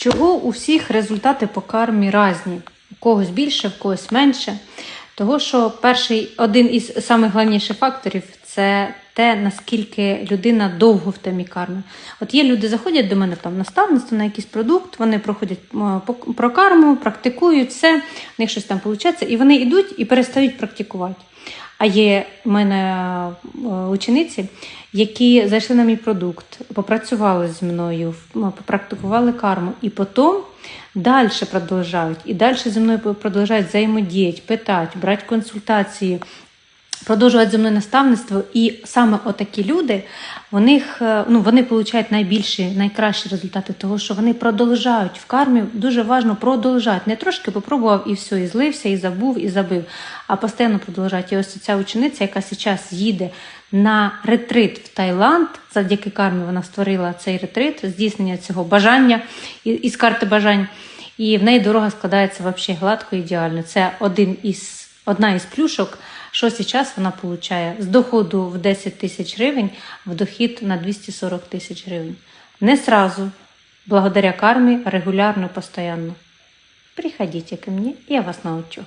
Чого у всіх результати по кармі різні? У когось більше, в когось менше. Того, що перший один із найголовніших факторів це те, наскільки людина довго в темі карми. От є люди, заходять до мене там наставництво на якийсь продукт, вони проходять про карму, практикують все, в них щось там виходить, і вони йдуть і перестають практикувати. А є в мене е, учениці, які зайшли на мій продукт, попрацювали зі мною, м, попрактикували карму, і потім далі продовжують, і далі зі мною продовжують взаємодіяти, питати, брати консультації, продовжувати зі наставництво. І саме отакі люди, у них, е, ну, вони отримують найбільші, найкращі результати, того, що вони продовжують в кармі. Дуже важливо продовжати. Не трошки попробував і все, і злився, і забув, і забив, а постійно продовжати. І ось ця учениця, яка зараз їде на ретрит в Таїланд, завдяки кармі вона створила цей ретрит, здійснення цього бажання із карти бажань. І в неї дорога складається взагалі гладко ідеально. Це один із, одна із плюшок, що зараз вона отримує з доходу в 10 тисяч гривень в дохід на 240 тисяч гривень. Не сразу, благодаря кармі, регулярно, постоянно. Приходите ко мне, я вас научу.